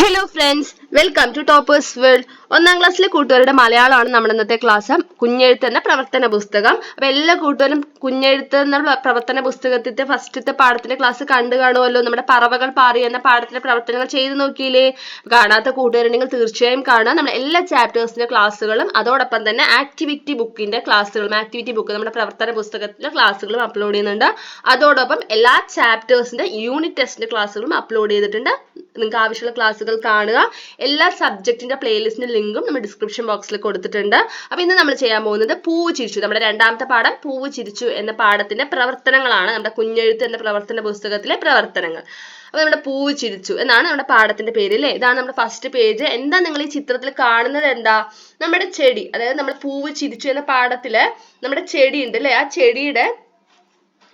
Hello friends welcome to toppers world ഒന്നാം ക്ലാസ്സിലെ കൂട്ടുകാരുടെ മലയാളമാണ് നമ്മുടെ ഇന്നത്തെ ക്ലാസ് കുഞ്ഞെഴുത്ത് എന്ന പ്രവർത്തന പുസ്തകം. അപ്പൊ എല്ലാ കൂട്ടുകാരും കുഞ്ഞെഴുത്ത് എന്ന പ്രവർത്തന പുസ്തകത്തിന്റെ ഫസ്റ്റത്തെ പാഠത്തിന്റെ ക്ലാസ് കണ്ടു കാണുമല്ലോ. നമ്മുടെ പറവകൾ പാറി എന്ന പാഠത്തിലെ പ്രവർത്തനങ്ങൾ ചെയ്തു നോക്കിയില്ലേ? കാണാത്ത കൂട്ടുകാരുണ്ടെങ്കിൽ തീർച്ചയായും കാണുക. നമ്മുടെ എല്ലാ ചാപ്റ്റേഴ്സിന്റെ ക്ലാസ്സുകളും അതോടൊപ്പം തന്നെ ആക്ടിവിറ്റി ബുക്കിന്റെ ക്ലാസ്സുകളും ആക്ടിവിറ്റി ബുക്ക് നമ്മുടെ പ്രവർത്തന പുസ്തകത്തിലെ ക്ലാസ്സുകളും അപ്ലോഡ് ചെയ്യുന്നുണ്ട്. അതോടൊപ്പം എല്ലാ ചാപ്റ്റേഴ്സിന്റെ യൂണിറ്റ് ടെസ്റ്റിന്റെ ക്ലാസ്സുകളും അപ്ലോഡ് ചെയ്തിട്ടുണ്ട്. നിങ്ങൾക്ക് ആവശ്യമുള്ള ക്ലാസ്സുകൾ കാണുക. എല്ലാ സബ്ജക്റ്റിന്റെ പ്ലേലിസ്റ്റിന്റെ ലിങ്കും നമ്മൾ ഡിസ്ക്രിപ്ഷൻ ബോക്സിൽ കൊടുത്തിട്ടുണ്ട്. അപ്പൊ ഇന്ന് നമ്മൾ ചെയ്യാൻ പോകുന്നത് പൂവ് ചിരിച്ചു. നമ്മുടെ രണ്ടാമത്തെ പാഠം പൂവ് ചിരിച്ചു എന്ന പാഠത്തിന്റെ പ്രവർത്തനങ്ങളാണ്. നമ്മുടെ കുഞ്ഞെഴുത്ത് എന്ന പ്രവർത്തന പുസ്തകത്തിലെ പ്രവർത്തനങ്ങൾ. അപ്പൊ നമ്മുടെ പൂവ് ചിരിച്ചു എന്നാണ് നമ്മുടെ പാഠത്തിന്റെ പേര് അല്ലേ ഇതാണ് നമ്മുടെ ഫസ്റ്റ് പേജ് എന്താ നിങ്ങൾ ഈ ചിത്രത്തിൽ കാണുന്നത് എന്താ? നമ്മുടെ ചെടി. അതായത് നമ്മൾ പൂവ് ചിരിച്ചു എന്ന പാഠത്തിൽ നമ്മുടെ ചെടി ഉണ്ട് അല്ലേ ആ ചെടിയുടെ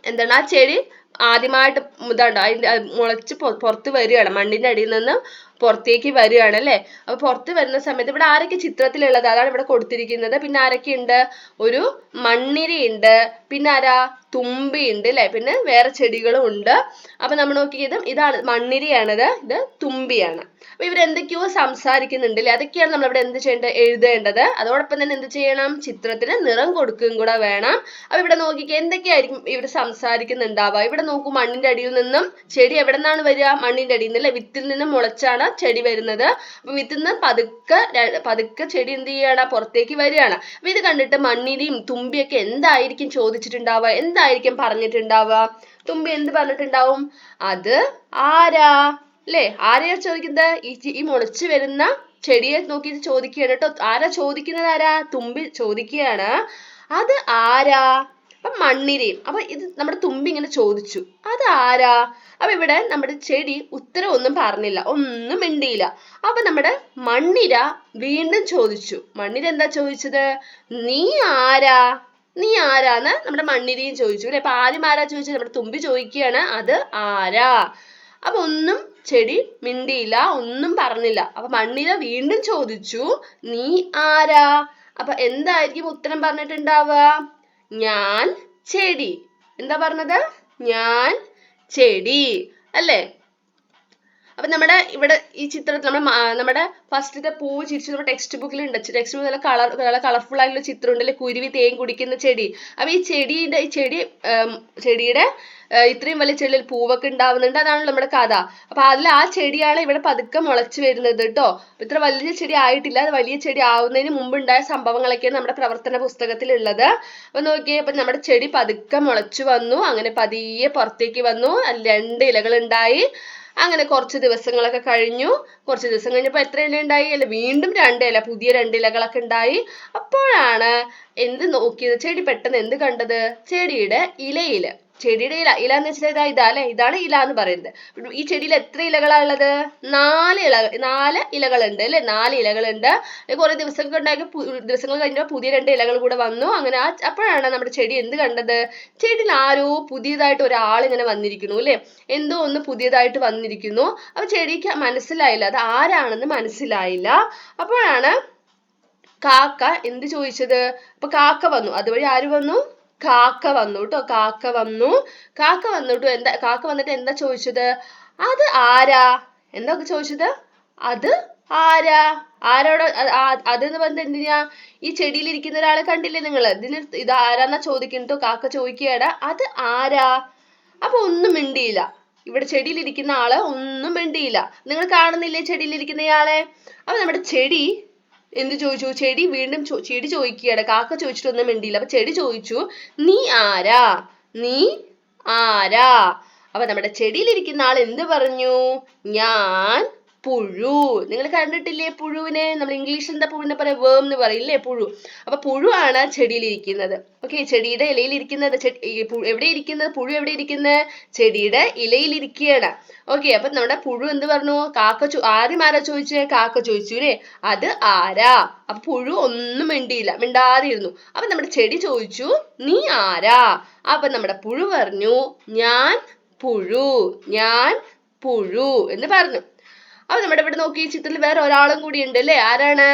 എന്താണ്? ആ ചെടി ആദ്യമായിട്ട് ഇതാണ്ട് അതിന്റെ അത് മുളച്ച് പുറത്ത് വരികയാണ്. മണ്ണിന്റെ അടിയിൽ നിന്ന് പുറത്തേക്ക് വരികയാണ് അല്ലേ? അപ്പൊ പുറത്ത് വരുന്ന സമയത്ത് ഇവിടെ ആരൊക്കെ ചിത്രത്തിലുള്ളത്? അതാണ് ഇവിടെ കൊടുത്തിരിക്കുന്നത്. പിന്നെ ആരൊക്കെ ഉണ്ട് ഒരു മണ്ണിരി ഉണ്ട് പിന്നെ ആരാ? തുമ്പി ഉണ്ട് അല്ലേ? പിന്നെ വേറെ ചെടികളും ഉണ്ട്. അപ്പൊ നമ്മൾ നോക്കിയത് ഇതാണ് മണ്ണിരയാണിത് ഇത് തുമ്പിയാണ്. അപ്പൊ ഇവരെന്തൊക്കെയോ സംസാരിക്കുന്നുണ്ട് അല്ലേ? അതൊക്കെയാണ് നമ്മൾ ഇവിടെ എന്ത് ചെയ്യേണ്ടത് എഴുതേണ്ടത്. അതോടൊപ്പം തന്നെ എന്ത് ചെയ്യണം? ചിത്രത്തിന് നിറം കൊടുക്കുകയും കൂടെ വേണം. അപ്പൊ ഇവിടെ നോക്കിക്കേ എന്തൊക്കെയായിരിക്കും ഇവർ സംസാരിക്കുന്നുണ്ടാവുക? ഇവിടെ നോക്കൂ മണ്ണിന്റെ അടിയിൽ നിന്നും ചെടി എവിടെ നിന്നാണ് വരിക? മണ്ണിന്റെ അടിയിൽ നിന്ന് വിത്തിൽ നിന്നും മുളച്ചാണ് ചെടി വരുന്നത്. അപ്പൊ വിത്തിൽ നിന്ന് പതുക്കെ പതുക്കെ ചെടി എന്ത് ചെയ്യാണ്? പുറത്തേക്ക് വരികയാണ്. അപ്പൊ ഇത് കണ്ടിട്ട് മണ്ണിരയും തുമ്പിയൊക്കെ എന്തായിരിക്കും ചോദിച്ചിട്ടുണ്ടാവുക? എന്തായിരിക്കും പറഞ്ഞിട്ടുണ്ടാവുക? തുമ്പി എന്ത് പറഞ്ഞിട്ടുണ്ടാവും? അത് ആരാ? അല്ലേ? ആരെയാ ചോദിക്കുന്നത്? ഈ ഈ മുളച്ചു വരുന്ന ചെടിയെ നോക്കിയിട്ട് ചോദിക്കുകയാണ് കേട്ടോ. ആരാ ചോദിക്കുന്നത്? ആരാ? തുമ്പി ചോദിക്കുകയാണ്. അത് ആരാ? അപ്പൊ മണ്ണിരയും. അപ്പൊ ഇത് നമ്മുടെ തുമ്പി ഇങ്ങനെ ചോദിച്ചു. അത് ആരാ? അപ്പൊ ഇവിടെ നമ്മുടെ ചെടി ഉത്തരം ഒന്നും പറഞ്ഞില്ല. ഒന്നും മിണ്ടിയില്ല. അപ്പൊ നമ്മുടെ മണ്ണിര വീണ്ടും ചോദിച്ചു. മണ്ണിര എന്താ ചോദിച്ചത്? നീ ആരാ? നീ ആരാന്ന് നമ്മുടെ മണ്ണിരയും ചോദിച്ചു. അല്ലെ? അപ്പൊ ആദ്യം ആരാ ചോദിച്ചത്? നമ്മുടെ തുമ്പി ചോദിക്കുകയാണ്. അത് ആരാ? അപ്പൊ ഒന്നും ചെടി മിണ്ടിയില്ല. ഒന്നും പറഞ്ഞില്ല. അപ്പൊ മണ്ണിര വീണ്ടും ചോദിച്ചു. നീ ആരാ? അപ്പൊ എന്തായിരിക്കും ഉത്തരം പറഞ്ഞിട്ടുണ്ടാവുക? ഞാൻ ചെടി. എന്താ പറഞ്ഞത്? ഞാൻ ചെടി. അല്ലേ? അപ്പൊ നമ്മുടെ ഇവിടെ ഈ ചിത്രത്തിൽ നമ്മൾ നമ്മുടെ ഫസ്റ്റത്തെ പൂവ് ചിരിച്ചു നമ്മുടെ ടെക്സ്റ്റ് ബുക്കിൽ ഉണ്ട് ടെക്സ്റ്റ് ബുക്ക് നല്ല കളർ നല്ല കളർഫുൾ ആയിട്ടുള്ള ചിത്രം ഉണ്ട് അല്ലെ കുരുവി തേൻ കുടിക്കുന്ന ചെടി. അപ്പൊ ഈ ചെടിയുടെ ഈ ചെടി ചെടിയുടെ ഇത്രയും വലിയ ചെടിയിൽ പൂവൊക്കെ ഉണ്ടാവുന്നുണ്ട്. അതാണ് നമ്മുടെ കഥ. അപ്പൊ അതിൽ ആ ചെടിയാണ് ഇവിടെ പതുക്കെ മുളച്ചു വരുന്നത് കേട്ടോ. ഇത്ര വലിയ ചെടി ആയിട്ടില്ല. അത് വലിയ ചെടി ആവുന്നതിന് മുമ്പ് ഉണ്ടായ സംഭവങ്ങളൊക്കെയാണ് നമ്മുടെ പ്രവർത്തന പുസ്തകത്തിൽ ഉള്ളത് അപ്പൊ നോക്കിയേ അപ്പൊ നമ്മുടെ ചെടി പതുക്കെ മുളച്ചു വന്നു. അങ്ങനെ പതിയെ പുറത്തേക്ക് വന്നു. രണ്ട് ഇലകൾ ഉണ്ടായി അങ്ങനെ കുറച്ച് ദിവസങ്ങളൊക്കെ കഴിഞ്ഞു. കുറച്ച് ദിവസം കഴിഞ്ഞപ്പോൾ എത്ര ഇല ഉണ്ടായി? അല്ല വീണ്ടും രണ്ട് ഇല പുതിയ രണ്ട് ഇലകളൊക്കെ ഉണ്ടായി. അപ്പോഴാണ് എന്ത് നോക്കിയത്? ചെടി പെട്ടെന്ന് എന്ത് കണ്ടത്? ചെടിയുടെ ഇലയിൽ. ചെടിയുടെ ഇല ഇല എന്ന് വെച്ചാൽ ഇതാ ഇതാ അല്ലെ? ഇതാണ് ഇല എന്ന് പറയുന്നത്. ഈ ചെടിയിൽ എത്ര ഇലകളാ ഉള്ളത്? നാല് ഇല നാല് ഇലകളുണ്ട് അല്ലെ? നാല് ഇലകളുണ്ട്. കുറെ ദിവസങ്ങൾ ഉണ്ടാക്കി ദിവസങ്ങൾ കഴിഞ്ഞപ്പോൾ പുതിയ രണ്ട് ഇലകൾ കൂടെ വന്നു. അങ്ങനെ ആ അപ്പോഴാണ് നമ്മുടെ ചെടി എന്ത് കണ്ടത്? ചെടിയിൽ ആരോ പുതിയതായിട്ട് ഒരാൾ ഇങ്ങനെ വന്നിരിക്കുന്നു അല്ലെ? എന്തോ ഒന്ന് പുതിയതായിട്ട് വന്നിരിക്കുന്നു. അപ്പൊ ചെടിക്ക് മനസ്സിലായില്ല. അത് ആരാണെന്ന് മനസ്സിലായില്ല. അപ്പോഴാണ് കാക്ക എന്ത് ചോദിച്ചത്? അപ്പൊ കാക്ക വന്നു. അതുവഴി ആര് വന്നു? കാക്ക വന്നു കേട്ടോ കാക്ക വന്നു. കാക്ക വന്നിട്ട് എന്താ കാക്ക വന്നിട്ട് എന്താ ചോദിച്ചത്? അത് ആരാ? എന്താ ചോദിച്ചത്? അത് ആരാ? ആരോട് അതെന്ന് പറഞ്ഞത് എന്തിനാ? ഈ ചെടിയിൽ ഇരിക്കുന്ന ഒരാളെ കണ്ടില്ലേ നിങ്ങൾ ഇതിന് ഇത് ആരാന്നാ ചോദിക്കുന്നു കാക്ക ചോദിക്കുകയാണ് അത് ആരാ? അപ്പൊ ഒന്നും മിണ്ടിയില്ല. ഇവിടെ ചെടിയിലിരിക്കുന്ന ആൾ ഒന്നും മിണ്ടിയില്ല. നിങ്ങൾ കാണുന്നില്ലേ ചെടിയിലിരിക്കുന്ന ആളെ അപ്പൊ നമ്മുടെ ചെടി എന്ത് ചോദിച്ചു? ചെടി വീണ്ടും ചെടി ചോദിക്കുകയാണ്. കാക്ക ചോദിച്ചിട്ടൊന്നും മിണ്ടിയില്ല. അപ്പൊ ചെടി ചോദിച്ചു നീ ആരാ? നീ ആരാ? അപ്പൊ നമ്മുടെ ചെടിയിലിരിക്കുന്ന ആൾ എന്ത് പറഞ്ഞു? ഞാൻ പുഴു. നിങ്ങൾ കണ്ടിട്ടില്ലേ പുഴുവിനെ? നമ്മൾ ഇംഗ്ലീഷിൽ എന്താ പുഴുവിനെ പറയാ വേം എന്ന് പറയില്ലേ പുഴു? അപ്പൊ പുഴു ആണ് ചെടിയിൽ ഇരിക്കുന്നത്. ഓക്കെ ചെടിയുടെ ഇലയിൽ ഇരിക്കുന്നത്. എവിടെ ഇരിക്കുന്നത്? പുഴു എവിടെ ഇരിക്കുന്നത്? ചെടിയുടെ ഇലയിൽ ഇരിക്കുകയാണ്. ഓക്കെ അപ്പൊ നമ്മുടെ പുഴു എന്ത് പറഞ്ഞു? കാക്ക ചോ ആദ്യം ആരാ ചോദിച്ചേ? കാക്ക ചോദിച്ചു അല്ലേ? അത് ആരാ? അപ്പൊ പുഴു ഒന്നും മിണ്ടിയില്ല. മിണ്ടാതെ ഇരുന്നു അപ്പൊ നമ്മുടെ ചെടി ചോദിച്ചു നീ ആരാ? അപ്പൊ നമ്മുടെ പുഴു പറഞ്ഞു ഞാൻ പുഴു. ഞാൻ പുഴു. എന്ന് പറഞ്ഞു. അപ്പൊ നമ്മുടെ ഇവിടെ നോക്കി ഈ ചിത്രത്തിൽ വേറെ ഒരാളും കൂടി ഉണ്ട് അല്ലേ? ആരാണ്?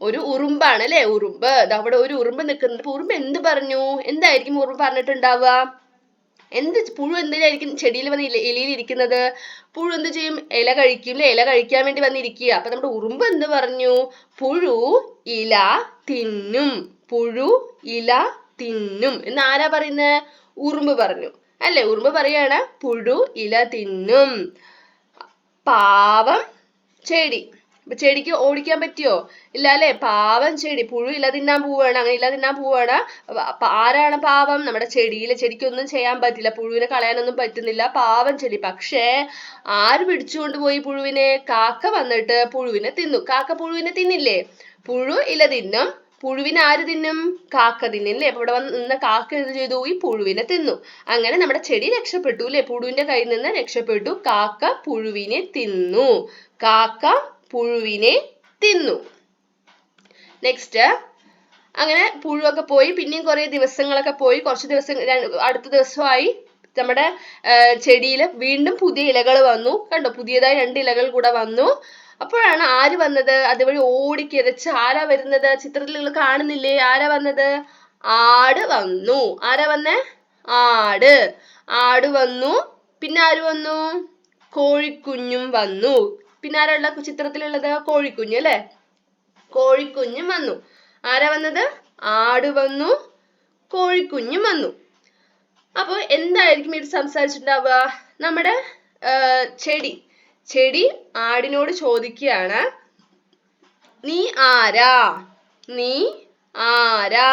ഒരു ഉറുമ്പാണ് അല്ലെ? ഉറുമ്പ്. അവിടെ ഒരു ഉറുമ്പ് നിൽക്കുന്നുണ്ട്. അപ്പൊ ഉറുമ്പ് എന്ത് പറഞ്ഞു? എന്തായിരിക്കും ഉറുമ്പ് പറഞ്ഞിട്ടുണ്ടാവുക? എന്ത് പുഴു എന്തിനായിരിക്കും ചെടിയിൽ വന്ന് ഇല ഇലയിൽ ഇരിക്കുന്നത്? പുഴു എന്ത് ചെയ്യും? ഇല കഴിക്കും ഇല കഴിക്കാൻ വേണ്ടി വന്നിരിക്കുക. അപ്പൊ നമ്മുടെ ഉറുമ്പ് എന്ത് പറഞ്ഞു? പുഴു ഇല തിന്നും. പുഴു ഇല തിന്നും. എന്ന് ആരാ പറയുന്നത്? ഉറുമ്പ് പറഞ്ഞു. അല്ലെ? ഉറുമ്പ് പറയാണ് പുഴു ഇല തിന്നും. പാവം ചെടി. അപ്പൊ ചെടിക്ക് ഓടിക്കാൻ പറ്റിയോ? ഇല്ല അല്ലെ പാവം ചെടി. പുഴു ഇല്ല തിന്നാൻ പോവാണ്. അങ്ങനെ ഇല്ല തിന്നാൻ പോവാണ്. ആരാണ് പാവം? നമ്മുടെ ചെടിയിൽ ചെടിക്കൊന്നും ചെയ്യാൻ പറ്റില്ല. പുഴുവിനെ കളയാനൊന്നും പറ്റുന്നില്ല. പാവം ചെടി. പക്ഷേ ആര് പിടിച്ചുകൊണ്ട് പോയി പുഴുവിനെ? കാക്ക വന്നിട്ട് പുഴുവിനെ തിന്നു. കാക്ക പുഴുവിനെ തിന്നില്ലേ? പുഴു ഇല തിന്നും. പുഴുവിനെ ആര് തിന്നും? കാക്ക തിന്നും അല്ലേ ഇവിടെ വന്ന് നിന്ന കാക്ക എന്ത് ചെയ്തു? ഈ പുഴുവിനെ തിന്നു. അങ്ങനെ നമ്മുടെ ചെടി രക്ഷപ്പെട്ടു അല്ലേ പുഴുവിന്റെ കയ്യിൽ നിന്ന് രക്ഷപ്പെട്ടു. കാക്ക പുഴുവിനെ തിന്നു. കാക്ക പുഴുവിനെ തിന്നു. നെക്സ്റ്റ് അങ്ങനെ പുഴുവൊക്കെ പോയി. പിന്നെയും കുറെ ദിവസങ്ങളൊക്കെ പോയി. കുറച്ച് ദിവസം അടുത്ത ദിവസമായി നമ്മുടെ ചെടിയിൽ വീണ്ടും പുതിയ ഇലകൾ വന്നു. കണ്ടോ? പുതിയതായി രണ്ട് ഇലകൾ കൂടെ വന്നു. അപ്പോഴാണ് ആര് വന്നത്? അതുവഴി ഓടിക്കിരച്ച് ആരാ വരുന്നത്? ചിത്രത്തിൽ നിങ്ങൾ കാണുന്നില്ലേ? ആരാ വന്നത്? ആട് വന്നു. ആരാ വന്നേ? ആട്. ആട് വന്നു. പിന്നെ ആര് വന്നു? കോഴിക്കുഞ്ഞും വന്നു. പിന്നെ ആരാ ചിത്രത്തിലുള്ളത്? കോഴിക്കുഞ്ഞ് അല്ലേ? കോഴിക്കുഞ്ഞും വന്നു. ആരാ വന്നത്? ആട് വന്നു. കോഴിക്കുഞ്ഞും വന്നു. അപ്പോൾ എന്തായിരിക്കും ഇത് സംസാരിച്ചിട്ടുണ്ടാവുക? നമ്മുടെ ചെടി. ചെടി ആടിനോട് ചോദിക്കുകയാണ് നീ ആരാ? നീ ആരാ?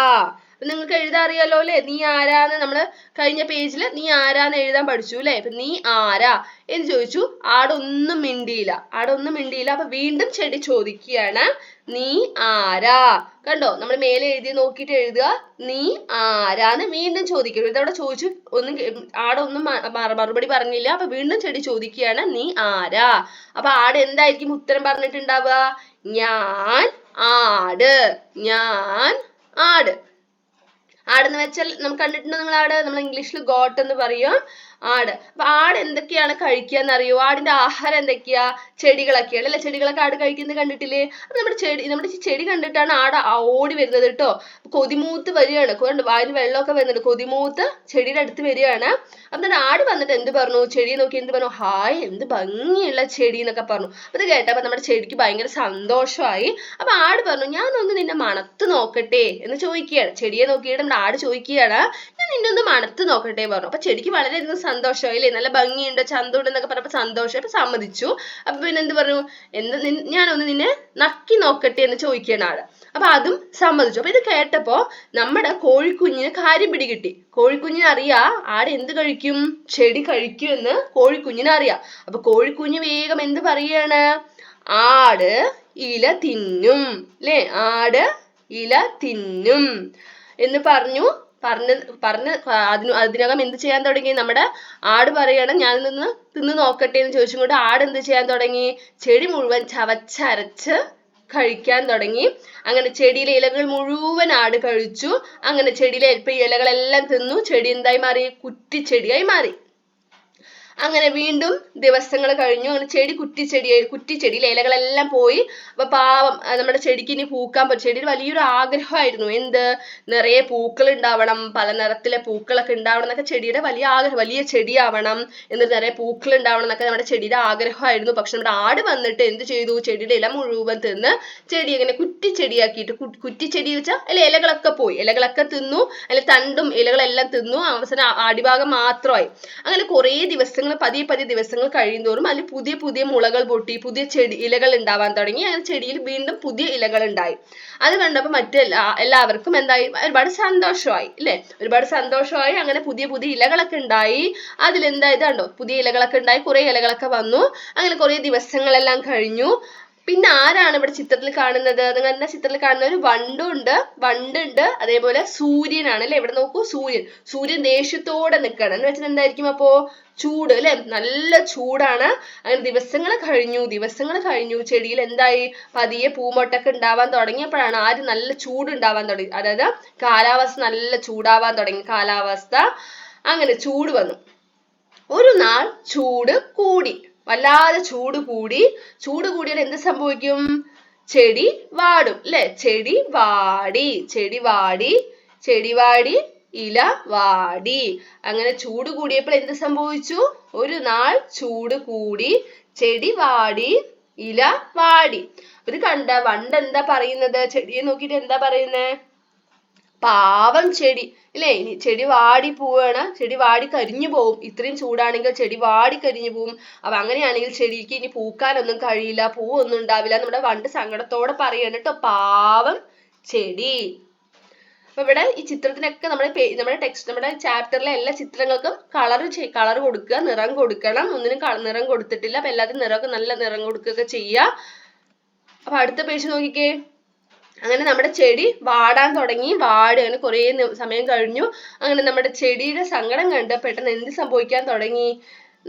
അപ്പൊ നിങ്ങൾക്ക് എഴുതാൻ അറിയാലോ അല്ലെ? നീ ആരാന്ന് നമ്മൾ കഴിഞ്ഞ പേജിൽ നീ ആരാന്ന് എഴുതാൻ പഠിച്ചു അല്ലെ? അപ്പൊ നീ ആരാ? എന്ന് ചോദിച്ചു. ആടൊന്നും മിണ്ടിയില്ല. ആടൊന്നും മിണ്ടിയില്ല. അപ്പൊ വീണ്ടും ചെടി ചോദിക്കുകയാണ്. നീ ആരാ? കണ്ടോ? നമ്മൾ മേലെ എഴുതി നോക്കിയിട്ട് എഴുതുക. നീ ആരാന്ന് വീണ്ടും ചോദിക്കും ഇതവിടെ ചോദിച്ചു. ഒന്നും ആടൊന്നും മറുപടി പറഞ്ഞില്ല. അപ്പൊ വീണ്ടും ചെടി ചോദിക്കുകയാണ്. നീ ആരാ? അപ്പൊ ആട് എന്തായിരിക്കും ഉത്തരം പറഞ്ഞിട്ടുണ്ടാവുക? ഞാൻ ആട്. ഞാൻ ആട്. ആടെന്ന് വെച്ചാൽ നമുക്ക് കണ്ടിട്ടുണ്ട് നിങ്ങൾ ആട് നമ്മൾ ഇംഗ്ലീഷിൽ ഗോട്ട് എന്ന് പറയും. ആട്. അപ്പൊ ആട് എന്തൊക്കെയാണ് കഴിക്കുക എന്നറിയോ? ആടിന്റെ ആഹാരം എന്തൊക്കെയാ? ചെടികളൊക്കെയാണ് അല്ലെ? ചെടികളൊക്കെ ആട് കഴിക്കുന്നത് കണ്ടിട്ടില്ലേ? അപ്പൊ നമ്മുടെ ചെടി നമ്മുടെ ചെടി കണ്ടിട്ടാണ് ആട് ഓടി വരുന്നത് കേട്ടോ. കൊതിമൂത്ത് വരികയാണ്. വായിൽ വെള്ളമൊക്കെ വരുന്നുണ്ട്. കൊതിമൂത്ത് ചെടിയുടെ അടുത്ത് വരികയാണ്. അപ്പൊ ആട് വന്നിട്ട് എന്ത് പറഞ്ഞു? ചെടിയെ നോക്കി എന്ത് പറഞ്ഞു? ഹായ് എന്ത് ഭംഗിയുള്ള ചെടി എന്നൊക്കെ പറഞ്ഞു. അപ്പൊ ഇത് കേട്ടപ്പോ നമ്മുടെ ചെടിക്ക് ഭയങ്കര സന്തോഷമായി. അപ്പൊ ആട് പറഞ്ഞു ഞാൻ ഒന്ന് നിന്നെ മണത്ത് നോക്കട്ടെ എന്ന് ചോദിക്കുകയാണ്. ചെടിയെ നോക്കിയിട്ട് നമ്മുടെ ആട് ചോദിക്കുകയാണ്. ഞാൻ നിന്നെ ഒന്ന് മണത്ത് നോക്കട്ടെ പറഞ്ഞു. അപ്പൊ ചെടിക്ക് വളരെയധികം സന്തോഷമായി അല്ലേ? നല്ല ഭംഗിയുണ്ട് ചന്തമുണ്ട് എന്നൊക്കെ പറഞ്ഞപ്പോ സന്തോഷം. അപ്പൊ സമ്മതിച്ചു. അപ്പൊ പിന്നെ എന്ത് പറഞ്ഞു? എന്ത് ഞാനൊന്ന് നിന്നെ നക്കി നോക്കട്ടെ എന്ന് ചോദിക്കുകയാണ് ആൾ. അപ്പൊ അതും സമ്മതിച്ചു. അപ്പൊ ഇത് കേട്ടപ്പോ നമ്മുടെ കോഴിക്കുഞ്ഞിന് കാര്യം പിടികിട്ടി. കോഴിക്കുഞ്ഞിന് അറിയാ ആട് എന്ത് കഴിക്കും? ചെടി കഴിക്കും എന്ന് കോഴിക്കുഞ്ഞിന് അറിയാം. അപ്പൊ കോഴിക്കുഞ്ഞ് വേഗം എന്ത് പറയാണ്? ആട് ഇല തിന്നും. ല്ലേ ആട് ഇല തിന്നും. എന്ന് പറഞ്ഞു. പറഞ്ഞ് പറഞ്ഞ് അതിന് അതിനകം എന്ത് ചെയ്യാൻ തുടങ്ങി? നമ്മുടെ ആട് പറയാണ് ഞാൻ നിന്ന് തിന്ന് നോക്കട്ടെ എന്ന് ചോദിച്ചും കൊണ്ട് ആട് എന്ത് ചെയ്യാൻ തുടങ്ങി? ചെടി മുഴുവൻ ചവച്ചരച്ച് കഴിക്കാൻ തുടങ്ങി. അങ്ങനെ ചെടിയിലെ ഇലകൾ മുഴുവൻ ആട് കഴിച്ചു. അങ്ങനെ ചെടിയിലെ ഇലകളെല്ലാം തിന്നു. ചെടി എന്തായി മാറി? കുറ്റിച്ചെടിയായി മാറി. അങ്ങനെ വീണ്ടും ദിവസങ്ങൾ കഴിഞ്ഞു. അങ്ങനെ ചെടി കുറ്റിച്ചെടി കുറ്റിച്ചെടിയിലെ ഇലകളെല്ലാം പോയി. അപ്പൊ പാവം നമ്മുടെ ചെടിക്ക് ഇനി പൂക്കാൻ പറ്റും. ചെടിയിൽ വലിയൊരു ആഗ്രഹമായിരുന്നു. എന്ത്? നിറയെ പൂക്കൾ ഉണ്ടാവണം പല നിറത്തിലെ പൂക്കളൊക്കെ ഉണ്ടാവണം എന്നൊക്കെ ചെടിയുടെ വലിയ ആഗ്രഹം വലിയ ചെടിയാവണം എന്നിട്ട് നിറയെ പൂക്കൾ ഉണ്ടാവണം എന്നൊക്കെ നമ്മുടെ ചെടിയുടെ ആഗ്രഹമായിരുന്നു. പക്ഷെ നമ്മുടെ ആട് വന്നിട്ട് എന്ത് ചെയ്തു? ചെടിയുടെ ഇല മുഴുവൻ തിന്ന് ചെടി ഇങ്ങനെ കുറ്റിച്ചെടിയാക്കിയിട്ട് കുറ്റിച്ചെടി വെച്ചാൽ അല്ലെ ഇലകളൊക്കെ പോയി. ഇലകളൊക്കെ തിന്നു അല്ലെ തണ്ടും ഇലകളെല്ലാം തിന്നു. അവസാനം അടിഭാഗം മാത്രമായി. അങ്ങനെ കുറേ ദിവസങ്ങൾ പതിയെ പതിയെ ദിവസങ്ങൾ കഴിയുന്തോറും അതിൽ പുതിയ പുതിയ മുളകൾ പൊട്ടി പുതിയ ചെടി ഇലകൾ ഉണ്ടാവാൻ തുടങ്ങി. അങ്ങനെ ചെടിയിൽ വീണ്ടും പുതിയ ഇലകൾ ഉണ്ടായി അത് കണ്ടപ്പോൾ മറ്റെല്ലാ എല്ലാവർക്കും എന്തായി? ഒരുപാട് സന്തോഷമായി അല്ലേ ഒരുപാട് സന്തോഷമായി. അങ്ങനെ പുതിയ പുതിയ ഇലകളൊക്കെ ഉണ്ടായി അതിലെന്തായത് കണ്ടോ? പുതിയ ഇലകളൊക്കെ ഉണ്ടായി കുറേ ഇലകളൊക്കെ വന്നു. അങ്ങനെ കുറേ ദിവസങ്ങളെല്ലാം കഴിഞ്ഞു. പിന്നെ ആരാണ് ഇവിടെ ചിത്രത്തിൽ കാണുന്നത്? നിങ്ങൾ എന്താ ചിത്രത്തിൽ കാണുന്ന ഒരു വണ്ടുണ്ട് വണ്ടുണ്ട് അതേപോലെ സൂര്യനാണ് അല്ലെ? ഇവിടെ നോക്കൂ സൂര്യൻ. സൂര്യൻ ദേഷ്യത്തോടെ നിൽക്കണം എന്ന് വെച്ചാൽ എന്തായിരിക്കും അപ്പോ? ചൂട് അല്ലെ? നല്ല ചൂടാണ്. അങ്ങനെ ദിവസങ്ങൾ കഴിഞ്ഞു ദിവസങ്ങൾ കഴിഞ്ഞു. ചെടിയിൽ എന്തായി? പതിയെ പൂമൊട്ടൊക്കെ ഉണ്ടാവാൻ തുടങ്ങിയപ്പോഴാണ് ആര് നല്ല ചൂട് ഉണ്ടാവാൻ തുടങ്ങി. അതായത് കാലാവസ്ഥ നല്ല ചൂടാവാൻ തുടങ്ങി. കാലാവസ്ഥ. അങ്ങനെ ചൂട് വന്നു. ഒരു നാൾ ചൂട് കൂടി. വല്ലാതെ ചൂട് കൂടി ചൂട് കൂടിയാൽ എന്ത് സംഭവിക്കും? ചെടി വാടും അല്ലെ ചെടി വാടി ചെടി വാടി ചെടി വാടി ഇല വാടി. അങ്ങനെ ചൂട് കൂടിയപ്പോൾ എന്ത് സംഭവിച്ചു? ഒരു നാൾ ചൂട് കൂടി ചെടി വാടി ഇല വാടി. ഇത് കണ്ട വണ്ട് എന്താ പറയുന്നത്? ചെടിയെ നോക്കിയിട്ട് എന്താ പറയുന്നേ? പാവം ചെടി. ഇല്ലേ? ഇനി ചെടി വാടി പോവാണ്. ചെടി വാടി കരിഞ്ഞു പോവും. ഇത്രയും ചൂടാണെങ്കിൽ ചെടി വാടി കരിഞ്ഞു പോവും. അപ്പൊ അങ്ങനെയാണെങ്കിൽ ചെടിക്ക് ഇനി പൂക്കാനൊന്നും കഴിയില്ല. പൂവൊന്നും ഉണ്ടാവില്ല നമ്മുടെ വണ്ട് സങ്കടത്തോടെ പറയാണ് കേട്ടോ. പാവം ചെടി. അപ്പൊ ഇവിടെ ഈ ചിത്രത്തിനൊക്കെ നമ്മുടെ നമ്മുടെ ടെക്സ്റ്റ് നമ്മുടെ ചാപ്റ്ററിലെ എല്ലാ ചിത്രങ്ങൾക്കും കളർ കളർ കൊടുക്കുക നിറം കൊടുക്കണം. ഒന്നിനും നിറം കൊടുത്തിട്ടില്ല. അപ്പൊ എല്ലാത്തിനും നിറമൊക്കെ നല്ല നിറം കൊടുക്കുകയൊക്കെ ചെയ്യുക അപ്പൊ അടുത്ത പേജ് നോക്കിക്കേ. അങ്ങനെ നമ്മുടെ ചെടി വാടാൻ തുടങ്ങി വാടി അങ്ങനെ കുറേ സമയം കഴിഞ്ഞു. അങ്ങനെ നമ്മുടെ ചെടിയുടെ സങ്കടം കണ്ട് പെട്ടെന്ന് എന്ത് സംഭവിക്കാൻ തുടങ്ങി?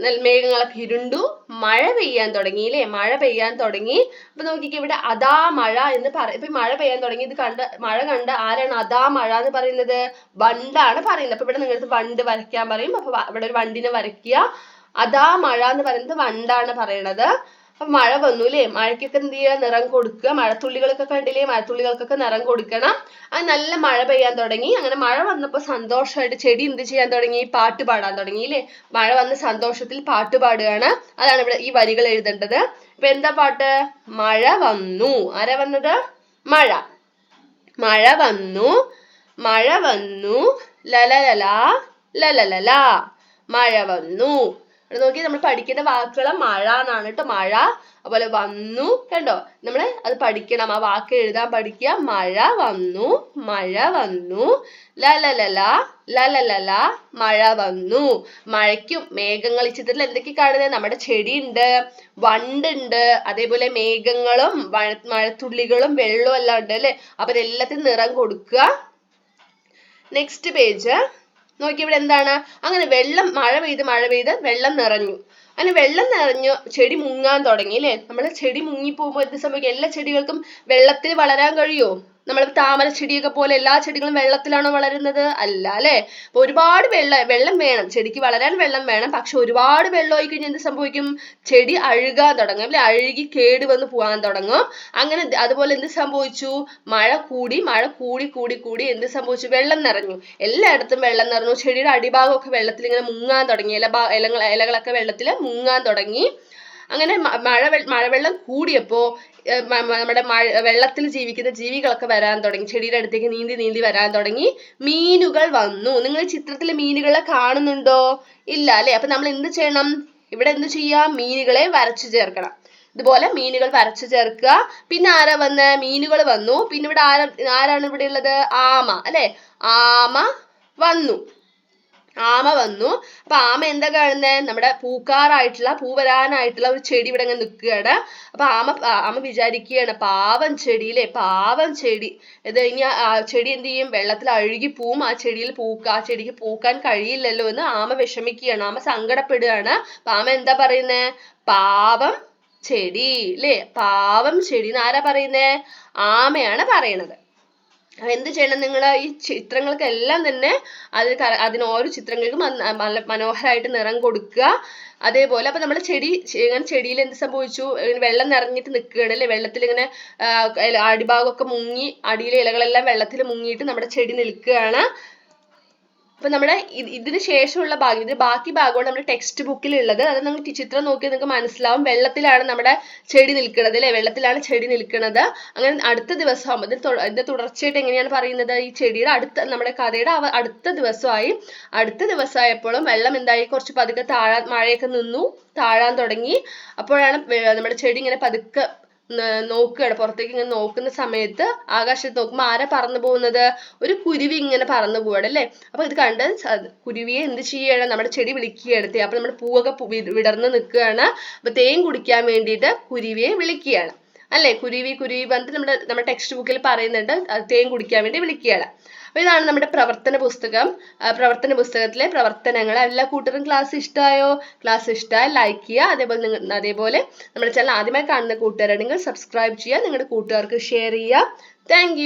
നെൽമേഘങ്ങളൊക്കെ ഇരുണ്ടു. മഴ പെയ്യാൻ തുടങ്ങി അല്ലേ മഴ പെയ്യാൻ തുടങ്ങി. അപ്പൊ നോക്കിക്കേ ഇവിടെ അതാ മഴ എന്ന് പറ ഇപ്പൊ മഴ പെയ്യാൻ തുടങ്ങി. ഇത് കണ്ട് മഴ കണ്ട് ആരാണ് അതാ മഴ എന്ന് പറയുന്നത്? വണ്ടാണ് പറയുന്നത്. അപ്പൊ ഇവിടെ നിങ്ങൾക്ക് വണ്ട് വരയ്ക്കാൻ പറയും. അപ്പൊ ഇവിടെ ഒരു വണ്ടിനെ വരയ്ക്കുക. അതാ മഴ എന്ന് പറയുന്നത് വണ്ടാണ് പറയണത്. അപ്പൊ മഴ വന്നു അല്ലേ മഴയ്ക്കൊക്കെ എന്ത് ചെയ്യുക നിറം കൊടുക്കുക. മഴത്തുള്ളികളൊക്കെ കണ്ടില്ലേ? മഴത്തുള്ളികൾക്കൊക്കെ നിറം കൊടുക്കണം. അത് നല്ല മഴ പെയ്യാൻ തുടങ്ങി. അങ്ങനെ മഴ വന്നപ്പോൾ സന്തോഷമായിട്ട് ചെടി എന്ത് ചെയ്യാൻ തുടങ്ങി? പാട്ട് പാടാൻ തുടങ്ങി അല്ലേ മഴ വന്ന സന്തോഷത്തിൽ പാട്ട് പാടുകയാണ്. അതാണ് ഇവിടെ ഈ വരികൾ എഴുതേണ്ടത്. ഇപ്പൊ എന്താ പാട്ട്? മഴ വന്നു. ആരാ വന്നത്? മഴ. മഴ വന്നു. മഴ വന്നു. ലലലല ലലലല മഴ വന്നു. ഇവിടെ നോക്കി നമ്മൾ പഠിക്കേണ്ട വാക്കുകൾ മഴ എന്നാണ് കേട്ടോ. മഴ അതുപോലെ വന്നു കണ്ടോ? നമ്മൾ അത് പഠിക്കണം. ആ വാക്ക് എഴുതാൻ പഠിക്കുക. മഴ വന്നു മഴ വന്നു ലലലല ലലലല മഴ വന്നു. മഴയ്ക്കും മേഘങ്ങൾ ചിത്രത്തിൽ എന്തൊക്കെ കാണുന്നത്? നമ്മുടെ ചെടിയുണ്ട് വണ്ടുണ്ട് അതേപോലെ മേഘങ്ങളും മഴത്തുള്ളികളും വെള്ളവും എല്ലാം ഉണ്ട് അല്ലേ? അപ്പൊ ഇതെല്ലാത്തിനും നിറം കൊടുക്കുക. നെക്സ്റ്റ് പേജ് നോക്കി ഇവിടെ എന്താണ്? അങ്ങനെ വെള്ളം മഴ പെയ്ത് മഴ പെയ്ത് വെള്ളം നിറഞ്ഞു. അങ്ങനെ വെള്ളം നിറഞ്ഞു ചെടി മുങ്ങാൻ തുടങ്ങി അല്ലേ? നമ്മൾ ചെടി മുങ്ങി പോകുമ്പോൾ എന്ത് സംഭവിക്കും? എല്ലാ ചെടികൾക്കും വെള്ളത്തിൽ വളരാൻ കഴിയുമോ നമ്മൾ താമര ചെടിയൊക്കെ പോലെ എല്ലാ ചെടികളും വെള്ളത്തിലാണോ വളരുന്നത്? അല്ല അല്ലേ? അപ്പൊ ഒരുപാട് വെള്ളം വെള്ളം വേണം. ചെടിക്ക് വളരാൻ വെള്ളം വേണം. പക്ഷെ ഒരുപാട് വെള്ളം ആയി കഴിഞ്ഞാൽ എന്ത് സംഭവിക്കും? ചെടി അഴുകാൻ തുടങ്ങും അല്ലെ? അഴുകി കേട് വന്ന് പോകാൻ തുടങ്ങും. അങ്ങനെ അതുപോലെ എന്ത് സംഭവിച്ചു? മഴ കൂടി മഴ കൂടി കൂടി കൂടി എന്ത് സംഭവിച്ചു? വെള്ളം നിറഞ്ഞു. എല്ലായിടത്തും വെള്ളം നിറഞ്ഞു. ചെടിയുടെ അടിഭാഗമൊക്കെ വെള്ളത്തിൽ ഇങ്ങനെ മുങ്ങാൻ തുടങ്ങി. ഇല ഇലകൾ ഇലകളൊക്കെ വെള്ളത്തിൽ മുങ്ങാൻ തുടങ്ങി. അങ്ങനെ മഴ വെള്ളം മഴവെള്ളം കൂടിയപ്പോ നമ്മുടെ മഴ വെള്ളത്തിൽ ജീവിക്കുന്ന ജീവികളൊക്കെ വരാൻ തുടങ്ങി. ചെടിയുടെ അടുത്തേക്ക് നീന്തി നീന്തി വരാൻ തുടങ്ങി. മീനുകൾ വന്നു. നിങ്ങൾ ചിത്രത്തിൽ മീനുകളെ കാണുന്നുണ്ടോ? ഇല്ല അല്ലെ? അപ്പൊ നമ്മൾ എന്ത് ചെയ്യണം? ഇവിടെ എന്ത് ചെയ്യാം മീനുകളെ വരച്ചു ചേർക്കണം. ഇതുപോലെ മീനുകൾ വരച്ചു ചേർക്കുക. പിന്നെ ആരാ വന്ന്? മീനുകൾ വന്നു. പിന്നെ ഇവിടെ ആരാ ആരാണ് ഇവിടെ ഉള്ളത്? ആമ അല്ലെ? ആമ വന്നു. ആമ വന്നു. അപ്പൊ ആമ എന്താ കാണുന്നത് നമ്മുടെ പൂക്കാറായിട്ടുള്ള പൂ വരാനായിട്ടുള്ള ഒരു ചെടി ഇവിടെ ഇങ്ങനെ നിൽക്കുകയാണ്. അപ്പൊ ആമ ആമ വിചാരിക്കുകയാണ് പാവം ചെടി അല്ലേ പാവം ചെടി. ഇത് ഇനി ആ ചെടി എന്ത് ചെയ്യും? വെള്ളത്തിൽ അഴുകി പോവും. ആ ചെടിയിൽ പൂക്ക ആ ചെടിക്ക് പൂക്കാൻ കഴിയില്ലല്ലോ എന്ന് ആമ വിഷമിക്കുകയാണ്. ആമ സങ്കടപ്പെടുകയാണ്. അപ്പൊ ആമ എന്താ പറയുന്നേ? പാവം ചെടി ല്ലേ? പാവം ചെടി എന്ന് ആരാ പറയുന്നേ? ആമയാണ് പറയണത് എന്ത് ചെയ്യണം? നിങ്ങൾ ഈ ചിത്രങ്ങൾക്കെല്ലാം തന്നെ അത് അതിന് ഓരോ ചിത്രങ്ങൾക്കും മനോഹരമായിട്ട് നിറം കൊടുക്കുക. അതേപോലെ അപ്പൊ നമ്മുടെ ചെടി ഇങ്ങനെ ചെടിയിൽ എന്ത് സംഭവിച്ചു? വെള്ളം നിറഞ്ഞിട്ട് നിൽക്കുകയാണ് അല്ലേ? വെള്ളത്തിൽ ഇങ്ങനെ അടിഭാഗമൊക്കെ മുങ്ങി അടിയിലെ ഇലകളെല്ലാം വെള്ളത്തിൽ മുങ്ങിയിട്ട് നമ്മുടെ ചെടി നിൽക്കുകയാണ്. അപ്പൊ നമ്മുടെ ഇതിന് ശേഷമുള്ള ഭാഗം ഇത് ബാക്കി ഭാഗമാണ് നമ്മുടെ ടെക്സ്റ്റ് ബുക്കിൽ ഉള്ളത് അത് നമ്മൾ ചിത്രം നോക്കി നിങ്ങൾക്ക് മനസ്സിലാവും. വെള്ളത്തിലാണ് നമ്മുടെ ചെടി നിൽക്കുന്നത് അല്ലേ? വെള്ളത്തിലാണ് ചെടി നിൽക്കുന്നത്. അങ്ങനെ അടുത്ത ദിവസം ഇത് ഇതിന്റെ തുടർച്ചയായിട്ട് എങ്ങനെയാണ് പറയുന്നത്? ഈ ചെടിയുടെ അടുത്ത നമ്മുടെ കഥയുടെ അടുത്ത ദിവസമായി അടുത്ത ദിവസമായപ്പോഴും വെള്ളം എന്തായി? കുറച്ച് പതുക്കെ താഴാൻ മഴയൊക്കെ നിന്നു താഴാൻ തുടങ്ങി. അപ്പോഴാണ് നമ്മുടെ ചെടി ഇങ്ങനെ പതുക്കെ നോക്കുകയാണ് പുറത്തേക്ക് ഇങ്ങനെ നോക്കുന്ന സമയത്ത് ആകാശത്ത് നോക്കുമ്പോൾ ആരാ പറന്നു പോകുന്നത്? ഒരു കുരുവി ഇങ്ങനെ പറന്നു പോവാണ് അല്ലേ? അപ്പൊ ഇത് കണ്ട് കുരുവിയെ എന്ത് ചെയ്യാണ്? നമ്മുടെ ചെടി വിളിക്കുകയാണ്. അപ്പൊ നമ്മുടെ പൂവൊക്കെ വിടർന്ന് നിൽക്കുകയാണ്. അപ്പൊ തേൻ കുടിക്കാൻ വേണ്ടിയിട്ട് കുരുവിയെ വിളിക്കുകയാണ്. അല്ലെ? കുരുവി കുരുവി പറഞ്ഞിട്ട് നമ്മുടെ നമ്മുടെ ടെക്സ്റ്റ് ബുക്കിൽ പറയുന്നുണ്ട്. തേൻ കുടിക്കാൻ വേണ്ടി വിളിക്കുകയാണ്. അപ്പൊ ഇതാണ് നമ്മുടെ പ്രവർത്തന പുസ്തകം. പ്രവർത്തന പുസ്തകത്തിലെ പ്രവർത്തനങ്ങൾ. എല്ലാ കൂട്ടരും ക്ലാസ് ഇഷ്ടമായോ ക്ലാസ് ഇഷ്ടമായി ലൈക്ക് ചെയ്യുക. അതേപോലെ നിങ്ങൾ അതേപോലെ നമ്മുടെ ചാനൽ ആദ്യമായി കാണുന്ന കൂട്ടുകാരാണെങ്കിൽ സബ്സ്ക്രൈബ് ചെയ്യുക. നിങ്ങളുടെ കൂട്ടുകാർക്ക് ഷെയർ ചെയ്യുക. താങ്ക്